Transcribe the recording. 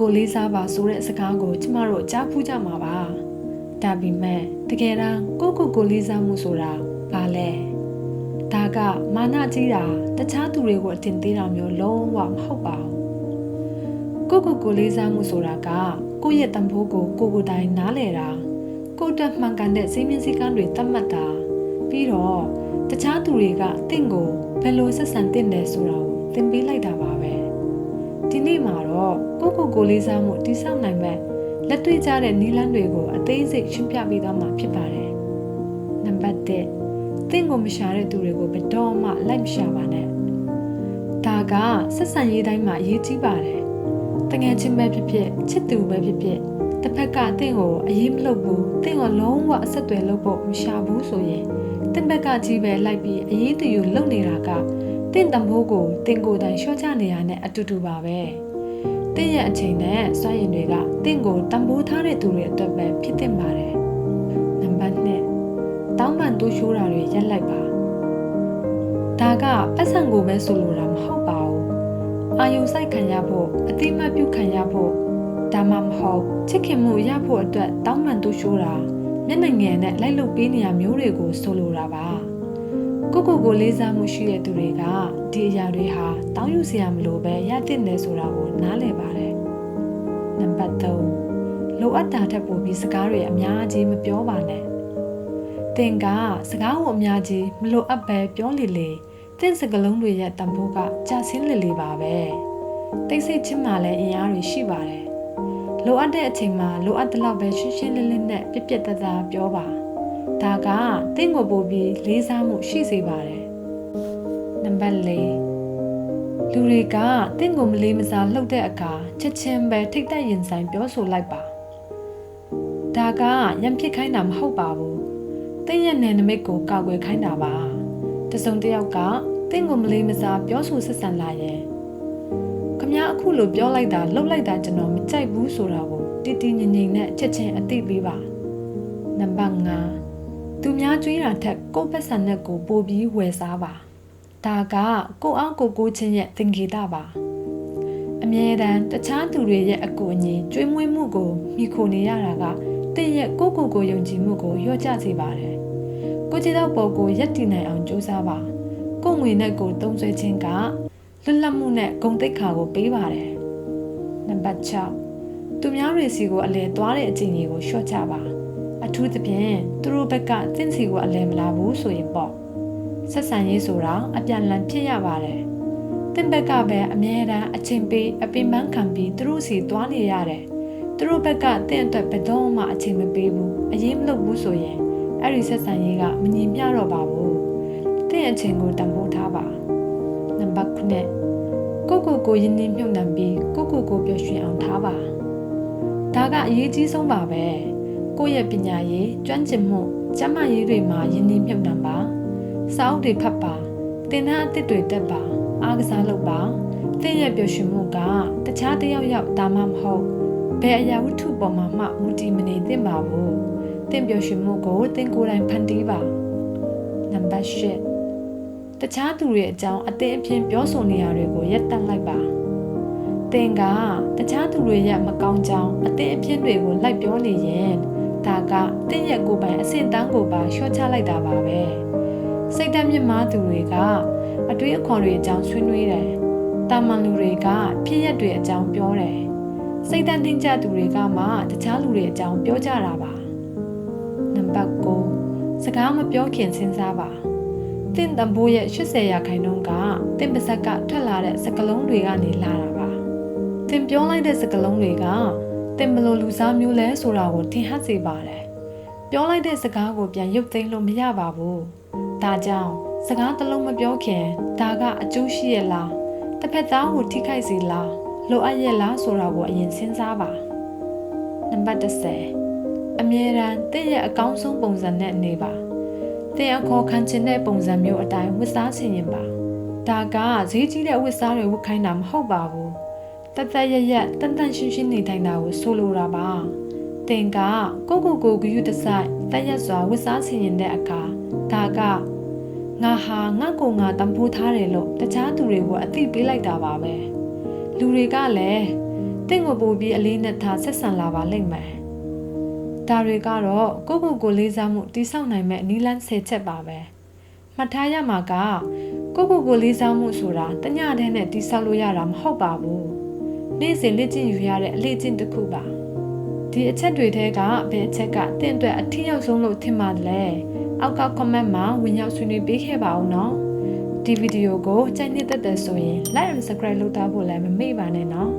ကိုလေးစားပါဆိုတဲ့စကားကိုကျမတို့ကြားဖူးကြမှာပါဒါပေမဲ့တကယ်တမ်းကိုကိုကိုလေးစားမှုဆိုတာဘာလဲဒါကမာနကြီးတာတခြားသူတွေကိုအတင်သေးတာမျိုးလုံးဝမဟုတ်ပါဘူးကိုကိုကိုလေးစားမှုဆိုတာကကိုယ့်ရဲ့တန်ဖိုးကိုကိုကိုယ်တိုင်နားလည်တာကိုယ့်အတွက်မှန်ကန်တဲ့စိတ်မြင့်စည်းကမ်းတွေသတ်မှတ်တာပြီးတော့တခြားသူတွေကတင့်ကိုဘယ်လိုဆက်ဆံတင့်တယ်ဆိုတာကိုသင်ပေးလိုက်တာပါပဲ ဒီနေ့မှာတော့ကိုကိုကိုလေးစားမှုတိဆောက်နိုင်မဲ့လက်တွေ့ကျတဲ့နည်းလမ်းတွေကိုအသေးစိတ်ရှင်းပြပေးသွားမှာဖြစ်ပါတယ်နံပါတ်1တင့်ကိုမရှာတဲ့သူတွေကိုဘယ်တော့မှလိုက်မရှာပါနဲ့ဒါကဆက်ဆံရေးတိုင်းမှာအရေးကြီးပါတယ်တငယ်ချင်းပဲဖြစ်ဖြစ်ချစ်သူပဲဖြစ်ဖြစ်တစ်ဖက်ကတင့်ကိုအရေးမလုပ်ဘူးတင့်ကိုလုံးဝအဆက်အသွယ်လုပ်ဖို့မရှာဘူးဆိုရင်တင့်ဘက်ကကြီးပဲလိုက်ပြီးအရေးတယူလုပ်နေတာက တင့်တံမိုးကိုတင်ကိုယ်တိုင်လျှော့ချနေရတဲ့အတူတူပါပဲတင့်ရဲ့အချိန်နဲ့စွမ်းရည်တွေကတင့်ကိုတံပိုးထားတဲ့သူတွေအတွက်ပဲဖြစ်တင်ပါတယ်နံပါတ်2တောင်းပန်တူးရှိုးတာတွေရက်လိုက်ပါဒါကပတ်စံကိုပဲဆိုလိုတာမဟုတ်ပါဘူးအာယုစိုက်ခံရဖို့အတိမတ်ပြုခံရဖို့ဒါမှမဟုတ်ချစ်ခင်မှုရဖို့အတွက်တောင်းပန်တူးရှိုးတာမျက်နှာငယ်နဲ့လိုက်လုပ်ပေးနေရမျိုးတွေကိုဆိုလိုတာပါ ကိုကိုကိုလေးစားမှုရှိတဲ့သူတွေကဒီအရာတွေဟာတောင်းယူစရာမလိုပဲရတဲ့တယ်ဆိုတာကိုနားလည်ပါတယ်နံပါတ်3လိုအပ်တာထက်ပိုပြီးစကားတွေအများကြီးမပြောပါနဲ့သင်ကစကားကိုအများကြီးမလိုအပ်ပဲပြောလေလေသင်စကလုံးတွေရဲ့တန်ဖိုးကကြာဆင်းလေလေပါပဲတိတ်ဆိတ်ချင်းမှလည်းအင်အားတွေရှိပါတယ်လိုအပ်တဲ့အချိန်မှာလိုအပ်တဲ့လောက်ပဲရှင်းရှင်းလင်းလင်းနဲ့ပြက်ပြက်သားသားပြောပါ ဒါကတင့်ကိုပို့ပြီးလေးစားမှုရှိစေပါတယ်နံပါတ်4လူတွေကတင့်ကိုမလေးမစားလှုပ်တဲ့အခါချက်ချင်းပဲထိတ်တက်ရင်ဆိုင်ပြောဆိုလိုက်ပါဒါကရံဖြစ်ခိုင်းတာမဟုတ်ပါဘူးတင့်ရဲ့နယ်နိမိတ်ကိုကာကွယ်ခိုင်းတာပါတစုံတစ်ယောက်ကတင့်ကိုမလေးမစားပြောဆိုဆက်ဆံလာရင်ခမအခုလိုပြောလိုက်တာလှုပ်လိုက်တာကျွန်တော်မကြိုက်ဘူးဆိုတာကိုတီတီငြိမ်ငြိမ်နဲ့ချက်ချင်းအသိပေးပါနံပါတ်5သူများ ကြွေးတာထက်ကိုယ့်ဘက်ဆန်နဲ့ကိုပို့ပြီးဝယ်စားပါဒါကကိုယ့်အောက်ကိုကိုချင်းရဲ့သင်္ကေတပါအမြဲတမ်းတခြားသူတွေရဲ့အကူအညီကြွေးမွေးမှုကိုမိခိုနေရတာကတင့်ရဲ့ကိုယ့်ကိုယ်ကိုယုံကြည်မှုကိုလျော့ကျစေပါတယ်ကိုကြည်တော့ပေါ်ကိုရက်တည်နိုင်အောင်ကြိုးစားပါကိုယ်ငွေနဲ့ကိုသုံးဆွဲခြင်းကလွတ်လပ်မှုနဲ့ဂုဏ်သိက္ခာကိုပေးပါတယ်နံပါတ်6သူများတွေစီကိုအလဲသွားတဲ့အချိန်ကြီးကိုလျှော့ချပါ အထူးသဖြင့်သူတို့ဘက်ကတင့်စီကိုအလဲမလာဘူးဆိုရင်ပေါ့ဆက်ဆံရေးဆိုတာအပြန်လန်ဖြစ်ရပါတယ်တင့်ဘက်ကပဲအမြဲတမ်းအချိန်ပေးအပင်ပန်းခံပြီးသူတို့စီသွားနေရတယ်သူတို့ဘက်ကတင့်အတွက်ဘယ်တော့မှအချိန်မပေးဘူးအရေးမလုပ်ဘူးဆိုရင်အဲ့ဒီဆက်ဆံရေးကမငြိမ်မျှတော့ပါဘူးတင့်အချိန်ကိုတန်ဖိုးထားပါနံပါတ်9ကိုကိုကိုယဉ်နှင်းမြုပ်နှံပြီးကိုကိုကိုပျော်ရွှင်အောင်ထားပါဒါကအရေးကြီးဆုံးပါပဲ ကိုယ့်ရဲ့ပညာရေးကျွမ်းကျင်မှုကျန်းမာရေးတွေမှာယဉ်နှင်းမြုပ်နှံပါစာအုပ်တွေဖတ်ပါသင်တန်းအသစ်တွေတက်ပါအားကစားလုပ်ပါသင်ရဲ့ပျော်ရွှင်မှုကတခြားတယောက်ယောက်ဒါမှမဟုတ်ဘယ်အရာဝတ္ထုပေါ်မှာမှမူတည်မနေသင့်ပါဘူးသင်ပျော်ရွှင်မှုကိုသင်ကိုယ်တိုင်ဖန်တီးပါနံပါတ်၈တခြားသူတွေအကြောင်းအသင်အဖြစ်ပြောဆိုနေရတွေကိုရပ်တန့်လိုက်ပါသင်ကတခြားသူတွေရဲ့မကောင်းကြောင်းအသင်အဖြစ်တွေကိုလိုက်ပြောနေရင် ဒါကတင့်ရဲ့ကိုယ်ပိုင်အဆင့်တန်းကိုပါလျှော့ချလိုက်တာပါပဲစိတ်ဓာတ်မြင့်မားသူတွေကအတွေးအခေါ်တွေအကြောင်းဆွေးနွေးတယ်တာမန်လူတွေကဖြစ်ရက်တွေအကြောင်းပြောတယ်စိတ်ဓာတ်နှင်းကြသူတွေကမှတခြားလူတွေအကြောင်းပြောကြတာပါနံပါတ်9စကားမပြောခင်စဉ်းစားပါတင့်တံပိုးရဲ့80ရာခိုင်နှုန်းကတင့်ပါဇက်ကထွက်လာတဲ့စကလုံးတွေကနေလာတာပါတင်ပြောလိုက်တဲ့စကလုံးတွေက တင်ဘလို့လူစားမျိုးလဲဆိုတာကိုထင်ဟပ်စေပါတယ်ပြောလိုက်တဲ့စကားကိုပြန်ရုပ်သိမ်းလို့မရပါဘူးဒါကြောင့်စကားတစ်လုံးမပြောခင်ဒါကအကျိုးရှိရလားတစ်ဖက်သားကိုထိခိုက်စေလားလိုအပ်ရဲ့လားဆိုတာကိုအရင်စဉ်းစားပါနံပါတ်30အမြဲတမ်းတင့်ရဲ့အကောင်းဆုံးပုံစံနဲ့နေပါတင်အခေါ်ခံချင်တဲ့ပုံစံမျိုးအတိုင်းဝတ်စားချင်ရင်ပါဒါကဈေးကြီးတဲ့ဝတ်စားတွေဝတ်ခိုင်းတာမဟုတ်ပါဘူး တသက်ရရတန်တန်ရှင်းရှင်းနေထိုင်တာကိုဆိုလိုတာပါတင်ကကိုကိုကိုဂယုတဆိုင်တက်ရက်စွာဝတ်စားချင်ရင်တဲ့အခါဒါကငါဟာငါ့ကိုငါတံဖိုးထားတယ်လို့တခြားသူတွေကိုအသိပေးလိုက်တာပါပဲလူတွေကလည်းတတင့်ကိုပို့ပြီးအလေးနဲ့ထားဆက်ဆံလာပါလိမ့်မယ်ဒါတွေကတော့ကိုယ့်ကိုယ်ကိုလေးစားမှုတိဆောက်နိုင်မဲ့အနည်းလန်း၁၀ချက်ပါပဲမှတ်ထားရမှာကကိုယ့်ကိုယ်ကိုလေးစားမှုဆိုတာတညတည်းနဲ့တိဆောက်လို့ရတာမဟုတ်ပါဘူး နေ့စဉ်လေ့ကျင့်ယူရတဲ့အလေ့ကျင့်တစ်ခုပါဒီအချက်တွေထဲကဘယ်အချက်ကတင့်အတွက်အထီးရောက်ဆုံးလို့ထင်ပါတယ်လဲအောက်က comment မှာဝင်ရောက်ဆွေးနွေးပေးခဲ့ပါဦးနော်ဒီဗီဒီယိုကိုကြိုက်နှစ်သက်တယ်ဆိုရင် like and subscribe လုပ်သားဖို့လည်းမမေ့ပါနဲ့နော်